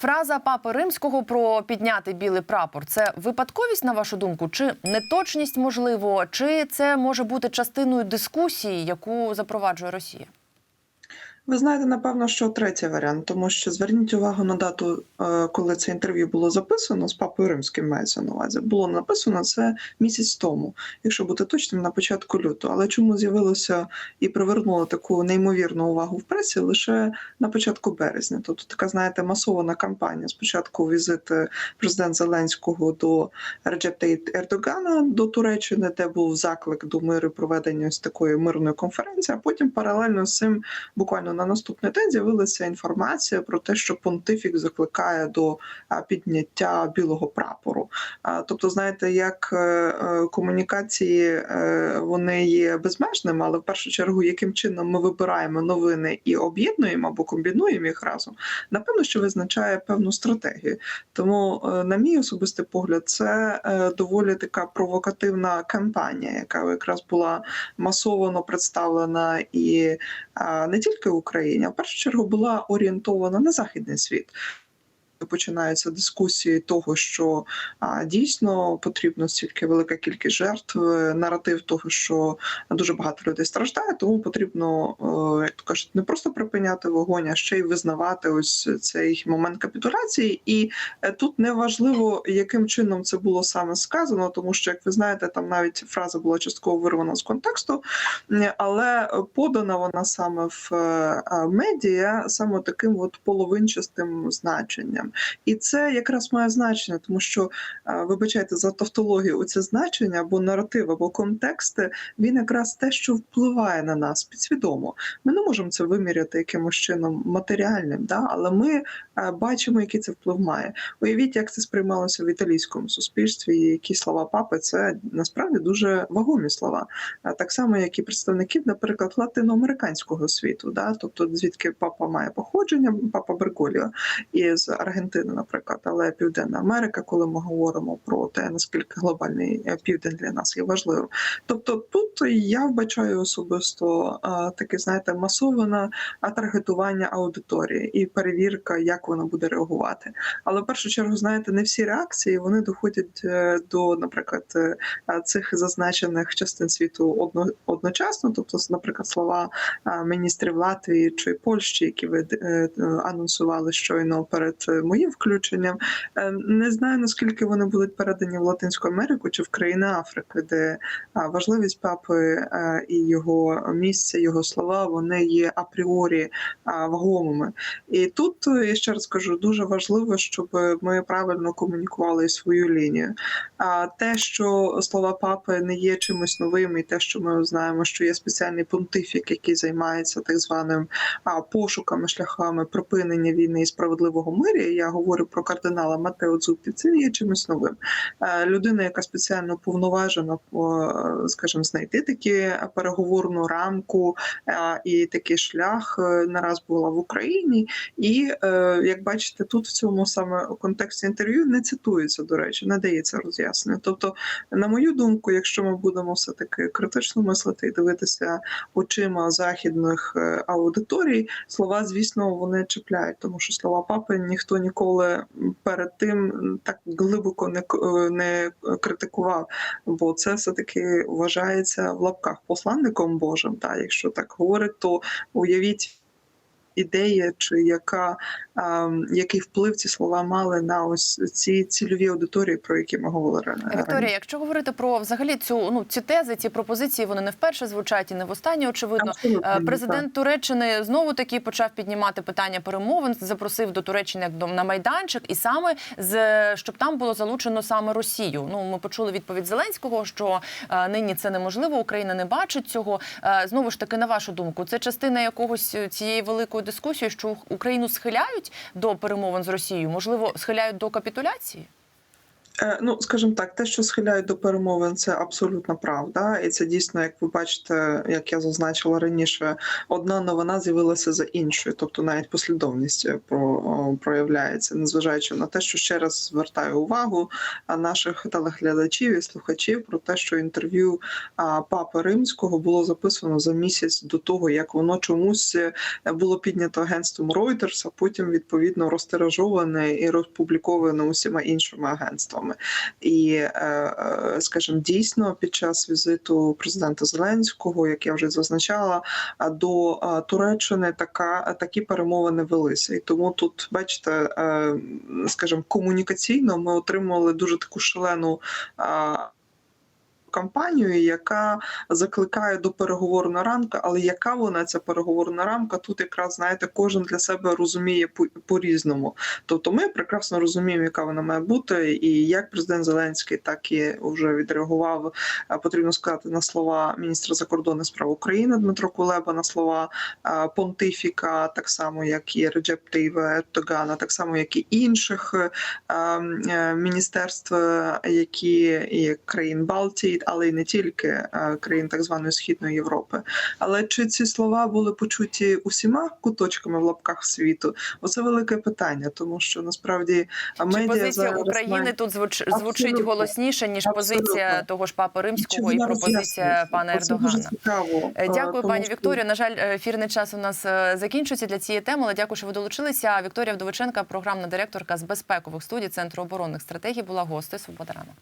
Фраза папи римського про підняти білий прапор це випадковість, на вашу думку, чи неточність можливо, чи це може бути частиною дискусії, яку запроваджує Росія? Ви знаєте, напевно, що третій варіант, тому що зверніть увагу на дату, е, коли це інтерв'ю було записано з папою римським мається на увазі. Було написано це місяць тому, якщо бути точним, на початку лютого. Але чому з'явилося і привернуло таку неймовірну увагу в пресі лише на початку березня? Тобто така, знаєте, масована кампанія. Спочатку візит е, президента Зеленського до Реджеп Таїп Ердогана до Туреччини, де був заклик до миру проведення ось такої мирної конференції. А потім паралельно з цим буквально на наступний день з'явилася інформація про те, що понтифік закликає до підняття білого прапору. Тобто, знаєте, як е, е, комунікації е, вони є безмежними, але в першу чергу, яким чином ми вибираємо новини і об'єднуємо або комбінуємо їх разом, напевно, що визначає певну стратегію. Тому, на мій особистий погляд, це доволі така провокативна кампанія, яка якраз була масово представлена і не тільки в Україні, а в першу чергу була орієнтована на західний світ. Починаються дискусії того, що а, дійсно потрібно стільки велика кількість жертв, е, наратив того, що дуже багато людей страждає, тому потрібно, е, як то кажуть, не просто припиняти вогонь, а ще й визнавати ось цей момент капітуляції. І е, тут не важливо, яким чином це було саме сказано, тому що, як ви знаєте, там навіть фраза була частково вирвана з контексту, але подана вона саме в медіа саме таким от половинчастим значенням. І це якраз має значення, тому що вибачайте за тавтологію, оце значення або наратив, або контексти, він якраз те, що впливає на нас підсвідомо. Ми не можемо це виміряти якимось чином матеріальним, да? але ми бачимо, який це вплив має. Уявіть, як це сприймалося в італійському суспільстві, і які слова папи це насправді дуже вагомі слова. Так само, як і представників, наприклад, латиноамериканського світу, да? тобто звідки папа має походження, папа Берголіо із Аргентини, наприклад, але Південна Америка, коли ми говоримо про те, наскільки глобальний е, південь для нас є важливим. Тобто, тут я вбачаю особисто таке, знаєте, масоване таргетування аудиторії і перевірка, як вона буде реагувати. Але в першу чергу, знаєте, не всі реакції вони доходять е, до, наприклад, е, цих зазначених частин світу одно, одночасно. Тобто, наприклад, слова міністрів Латвії чи Польщі, які ви е, е, анонсували щойно перед е, моїм включенням. Е, Не знаю наскільки вони будуть передані в Латинську Америку чи в країни Африки, де важливість папи е, і його місце, його слова вони є апріорі вагомими. І тут е, я ще раз кажу, дуже важливо, щоб ми правильно комунікували свою лінію. А те, що слова папи не є чимось новим, і те, що ми знаємо, що є спеціальний понтифік, який займається так званим пошуками, шляхами припинення війни і справедливого миру. Я говорю про кардинала Матео Дзуппі, Це є чимось новим. Е, Людина, яка спеціально повноважена, по, е, скажімо, знайти такі переговорну рамку е, і такий шлях е, не раз була в Україні. І як бачите, тут в цьому саме контексті інтерв'ю не цитується, до речі, не дається роз'яснення. Тобто, на мою думку, якщо ми будемо все таки критично мислити і дивитися очима західних аудиторій, слова, звісно, вони чіпляють, тому що слова папи ніхто ніколи перед тим так глибоко не е, не критикував, бо це все таки вважається в лапках посланником Божим. Та якщо так говорить, то уявіть. Ідея, чи яка а, який вплив ці слова мали на ось ці цільові аудиторії, про які ми говорили Вікторія, якщо говорити про взагалі цю ну ці тези, ці пропозиції, вони не вперше звучать і не востаннє, очевидно. Абсолютно, Е, Президент Туреччини знову таки почав піднімати питання перемовин, запросив до Туреччини на майданчик, і саме з щоб там було залучено саме Росію. Ну ми почули відповідь Зеленського, що е, нині це неможливо, Україна не бачить цього. Е, знову ж таки, на вашу думку, це частина якогось цієї великої дискусії, що Україну схиляють до перемовин з Росією, можливо, схиляють до капітуляції. Е, Ну, скажімо так, те, що схиляють до перемовин, це абсолютна правда, і це дійсно, як ви бачите, як я зазначила раніше, одна новина з'явилася за іншою, тобто навіть послідовність про проявляється, незважаючи на те, що ще раз звертаю увагу наших телеглядачів і слухачів про те, що інтерв'ю папи римського було записано за місяць до того, як воно чомусь е, було піднято агентством Reuters, а потім відповідно розтиражоване і розпубліковане усіма іншими агентствами. І, е, е, скажімо, дійсно, під час візиту президента Зеленського, як я вже зазначала, до Туреччини така такі перемовини велися. І тому тут, бачите, е, скажімо, комунікаційно ми отримали дуже таку шалену. Кампанію, яка закликає до переговорної рамки, але яка вона ця переговорна рамка? Тут якраз знаєте, кожен для себе розуміє по- по-різному. Тобто, ми прекрасно розуміємо, яка вона має бути, і як президент Зеленський, так і вже відреагував. Потрібно сказати на слова міністра закордонних справ України Дмитро Кулеба, на слова понтифіка, так само як і Реджеп Таїва Ердогана, так само як і інших е, ем, е, міністерств, е, які і країн Балтії, але й не тільки е, країн так званої східної Європи. Але чи ці слова були почуті усіма куточками в лапках світу? Оце велике питання, тому що насправді а, Чи позиція зараз України мають- тут звуч... Звучить голосніше ніж позиція того ж папи римського і вона пропозиція пана Ердогана? цікаво. Е, е, Дякую, пані що- Вікторію. На жаль, е, ефірний час у нас е, закінчується для цієї теми, але дякую, що ви долучилися. Вікторія Вдовиченка, програмна директорка з безпекових студій Центру оборонних стратегій, була гостею Свобода ранок.